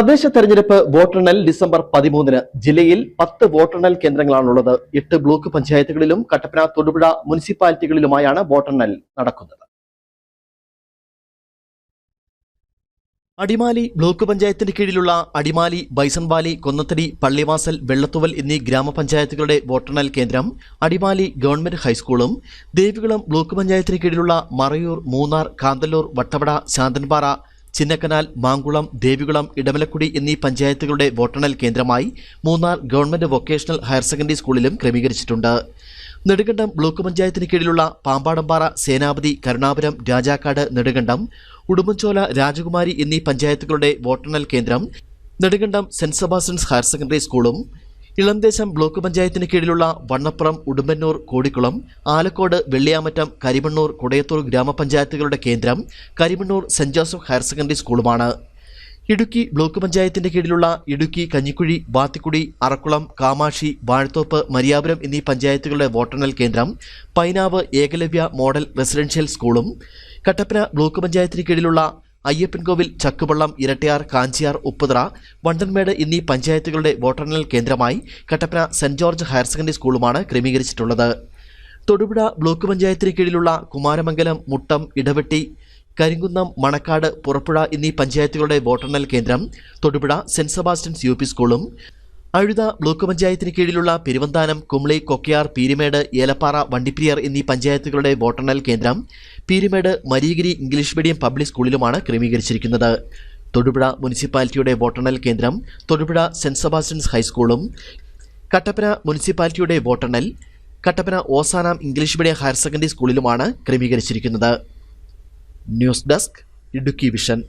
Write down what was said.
തദ്ദേശ തെരഞ്ഞെടുപ്പ് വോട്ടെണ്ണൽ ഡിസംബർ പതിമൂന്നിന് ജില്ലയിൽ പത്ത് വോട്ടെണ്ണൽ കേന്ദ്രങ്ങളാണുള്ളത്. എട്ട് ബ്ലോക്ക് പഞ്ചായത്തുകളിലും കട്ടപ്പന തൊടുപുഴ മുനിസിപ്പാലിറ്റികളിലുമായാണ് വോട്ടെണ്ണൽ നടക്കുന്നത്. അടിമാലി ബ്ലോക്ക് പഞ്ചായത്തിന് കീഴിലുള്ള അടിമാലി ബൈസൺവാലി കൊന്നത്തടി പള്ളിവാസൽ വെള്ളത്തുവൽ എന്നീ ഗ്രാമപഞ്ചായത്തുകളുടെ വോട്ടെണ്ണൽ കേന്ദ്രം അടിമാലി ഗവൺമെന്റ് ഹൈസ്കൂളും ദേവികുളം ബ്ലോക്ക് പഞ്ചായത്തിന് കീഴിലുള്ള മറയൂർ മൂന്നാർ കാന്തല്ലൂർ വട്ടവട ശാന്തൻപാറ ചിന്നക്കനാൽ മാങ്കുളം ദേവികുളം ഇടമലക്കുടി എന്നീ പഞ്ചായത്തുകളുടെ വോട്ടെണ്ണൽ കേന്ദ്രമായി Munnar government vocational higher secondary സ്കൂളിലും ക്രമീകരിച്ചിട്ടുണ്ട്. നെടുകണ്ടം ബ്ലോക്ക് പഞ്ചായത്തിന് കീഴിലുള്ള പാമ്പാടമ്പാറ സേനാപതി കരുണാപുരം രാജാക്കാട് നെടുകണ്ടം ഉടുമ്പൻചോല രാജകുമാരി എന്നീ പഞ്ചായത്തുകളുടെ വോട്ടെണ്ണൽ കേന്ദ്രം Nedukandam Saint Sebastian's higher secondary സ്കൂളും ഇളംദേശം ബ്ലോക്ക് പഞ്ചായത്തിന് കീഴിലുള്ള വണ്ണപ്പുറം ഉടുമ്പന്നൂർ കോടിക്കുളം ആലക്കോട് വെള്ളിയാമറ്റം കരിമണ്ണൂർ കുടയത്തൂർ ഗ്രാമപഞ്ചായത്തുകളുടെ കേന്ദ്രം Karimannoor Saint Joseph higher secondary സ്കൂളുമാണ്. Idukki block പഞ്ചായത്തിന്റെ കീഴിലുള്ള ഇടുക്കി കഞ്ഞിക്കുഴി ബാത്തിക്കുടി അറക്കുളം കാമാക്ഷി വാഴത്തോപ്പ് മരിയാപുരം എന്നീ പഞ്ചായത്തുകളുടെ വോട്ടെണ്ണൽ കേന്ദ്രം പൈനാവ് ഏകലവ്യ മോഡൽ റെസിഡൻഷ്യൽ സ്കൂളും കട്ടപ്പന ബ്ലോക്ക് പഞ്ചായത്തിന് കീഴിലുള്ള അയ്യപ്പൻകോവിൽ ചക്കുവള്ളം ഇരട്ടയാർ കാഞ്ചിയാർ ഉപ്പുതറ വണ്ടൻമേട് എന്നീ പഞ്ചായത്തുകളുടെ വോട്ടെണ്ണൽ കേന്ദ്രമായി Kattappana Saint George higher secondary സ്കൂളുമാണ് ക്രമീകരിച്ചിട്ടുള്ളത്. തൊടുപുഴ ബ്ലോക്ക് പഞ്ചായത്തിന് കീഴിലുള്ള കുമാരമംഗലം മുട്ടം ഇടവെട്ടി കരിങ്കുന്നം മണക്കാട് പുറപ്പുഴ എന്നീ പഞ്ചായത്തുകളുടെ വോട്ടെണ്ണൽ കേന്ദ്രം തൊടുപുഴ സെന്റ് സെബാസ്റ്റ്യൻസ് യു സ്കൂളും അഴുത ബ്ലോക്ക് പഞ്ചായത്തിന് കീഴിലുള്ള പെരുവന്താനം കുമളി കൊക്കയാർ പീരിമേട് ഏലപ്പാറ വണ്ടിപ്രിയർ എന്നീ പഞ്ചായത്തുകളുടെ വോട്ടെണ്ണൽ കേന്ദ്രം Peermade Marigiri English medium public സ്കൂളിലുമാണ് ക്രമീകരിച്ചിരിക്കുന്നത്. തൊടുപുഴ മുനിസിപ്പാലിറ്റിയുടെ വോട്ടെണ്ണൽ കേന്ദ്രം തൊടുപുഴ സെന്റ് സെബാസ്റ്റ്യൻസ് ഹൈസ്കൂളും കട്ടപ്പന മുനിസിപ്പാലിറ്റിയുടെ വോട്ടെണ്ണൽ Kattappana Ozanam English medium higher secondary സ്കൂളിലുമാണ് ക്രമീകരിച്ചിരിക്കുന്നത്. News desk Idukki vision.